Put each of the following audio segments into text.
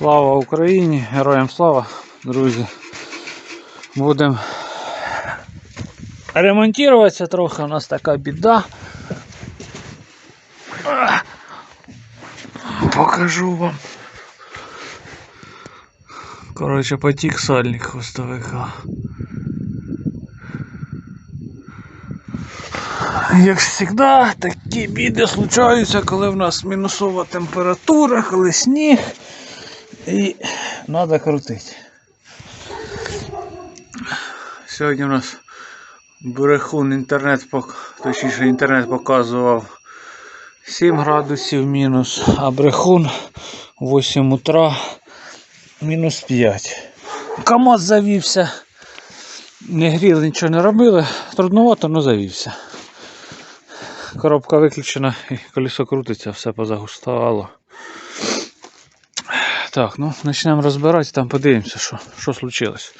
Слава Україні! Героям слава, друзі! Будемо ремонтуватися трохи, у нас така біда. Покажу вам. Коротше, потік сальник хвостовика. Як завжди, такі біди случаються, коли в нас мінусова температура, коли сніг. І треба крутити. Сьогодні у нас брехун інтернет, точніше інтернет показував 7 градусів мінус, а брехун 8 утра мінус 5. КамАЗ завівся. Не гріли, нічого не робили. Трудновато, але завівся. Коробка виключена і колесо крутиться, все позагустало. Так, ну почнемо розбирати, там подивимося, що, що случилось.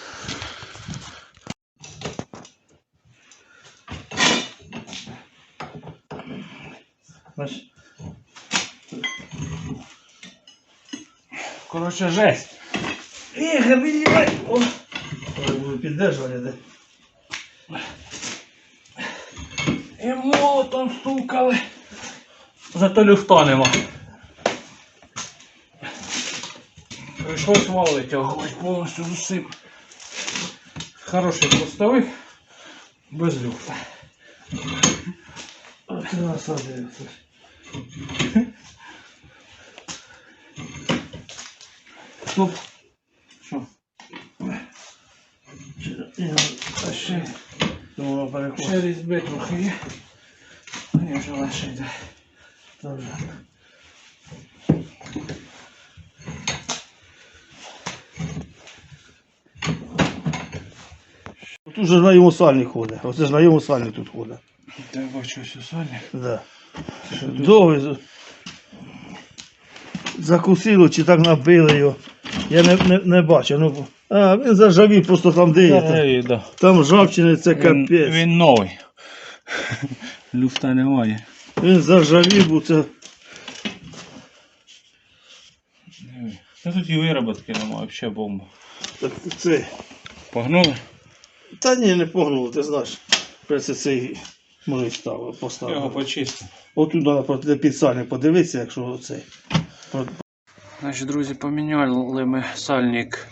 Коротше, жесть. Ігор, відіймай! О, Буду піддержувати, де? І молотом стукали. Зато люфта нема. Прийшлось валити, огонь повністю з усім. Хороший хвостовик, без люфта. Ти насадився. Стоп. Що? А ще тому переходить. Ще різьби трохи є. Мені вже легше йде. Добре. Тут же на йому сальник ходить. Оце ж на йому сальник тут ходить. Я бачу все сальник. Да. Довгий. Закусило чи так набили його. Я не, не, не бачу. Ну, а, він заржавів просто там де є. Там, да. там ржавчини це Він, капець. він новий. Люфта немає. Він заржавів, бо це. Та тут і вироботки немає, взагалі бомба. так, це. Погнули? Та ні, не погнуло, ти знаєш. Прece цей може ставив, Я його почистив. Отут треба проти підсальник подивитися, якщо цей. Про- Значить, друзі, поміняли ми сальник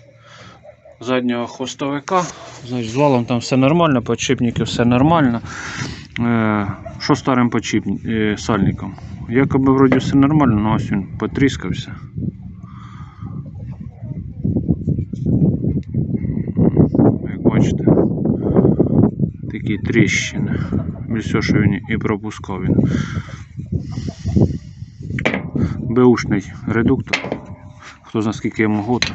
заднього хвостовика. Значить, з валом там все нормально, подшипники все нормально. Е, що старим подшипні, е, сальником? Якоби вроді все нормально, але ось він потріскався. Як бачите, такі тріщини. Без що він і пропускав він. Беушний редуктор. Хто знає скільки йому год.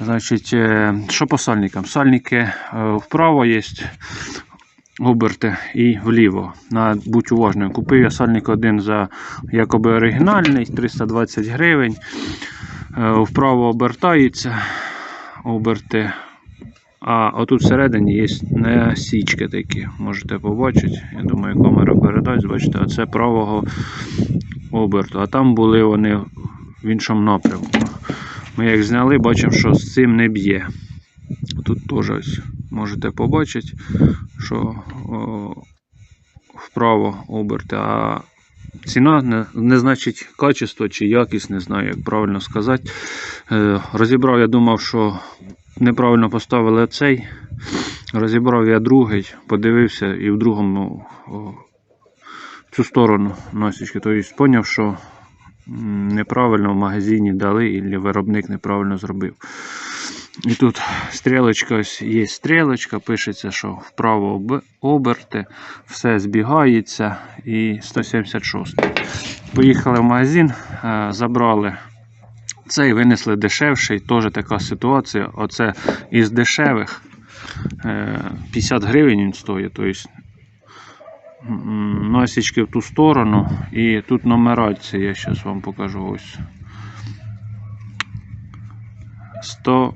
Значить, е, що по сальникам? Сальники е, вправо є оберти і вліво. На, будь уважним. Купив я сальник один за якоби оригінальний, 320 гривень. Е, Вправо обертається оберти. А отут всередині є насічки такі, можете побачити. Я думаю, камера передасть, бачите, а це правого оберту. А там були вони в іншому напрямку. Ми як зняли, бачимо, що з цим не б'є. Тут теж можете побачити, що о, вправо оберти, а ціна не, не значить качество чи якість, не знаю, як правильно сказати. Е, розібрав, я думав, що неправильно поставили цей. Розібрав я другий, подивився і в другому цю сторону носічки. Тобто зрозумів, що неправильно в магазині дали, і виробник неправильно зробив. І тут стрілочка, ось є стрілочка, пишеться, що вправо об- оберти, все збігається і 176. Поїхали в магазин, е, забрали цей, винесли дешевший, теж така ситуація. Оце із дешевих е, 50 гривень він стоїть. Тобто носічки в ту сторону і тут нумерація, я зараз вам покажу ось. 100,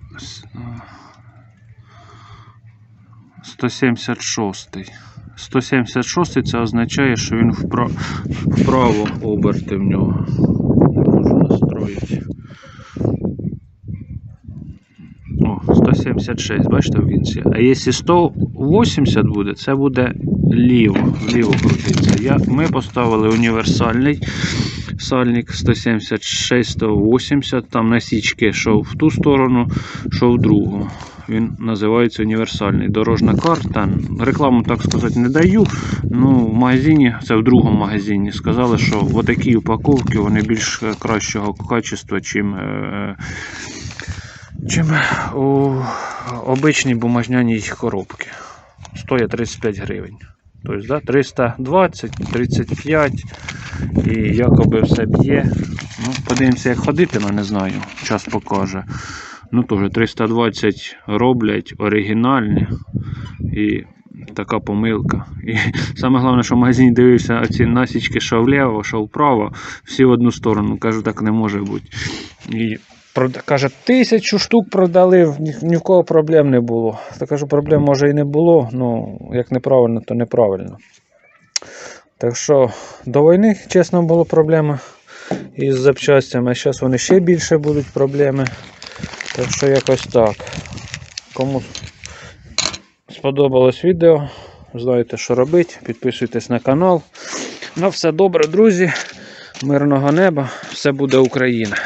е, 176. 176 це означає, що він вправо, оберти в нього. Не можу настроїти. 176, бачите, в вінці. А якщо 180 буде, це буде ліво, вліво крутиться. Я, ми поставили універсальний сальник 176-180, там насічки, що в ту сторону, що в другу. Він називається універсальний. Дорожна карта. Рекламу, так сказати, не даю. Ну, в магазині, це в другому магазині, сказали, що в такій упаковці вони більш кращого качества, чим, е, чим у обичній бумажняній коробці. Стоїть 35 гривень. Тобто, да, 320, 35 і якоби все б'є. Ну, подивимося, як ходитиме, не знаю. Час покаже. Ну, теж 320 роблять оригінальні. І така помилка. І саме головне, що в магазині дивився ці насічки, що вліво, що вправо, всі в одну сторону. Кажу, так не може бути. І каже, тисячу штук продали, ні в кого проблем не було. Та кажу, проблем може і не було, ну як неправильно, то неправильно. Так що до війни, чесно, було проблема із запчастями, а зараз вони ще більше будуть проблеми. Так що якось так. Кому сподобалось відео, знаєте, що робити. Підписуйтесь на канал. На все добре, друзі. Мирного неба, все буде Україна.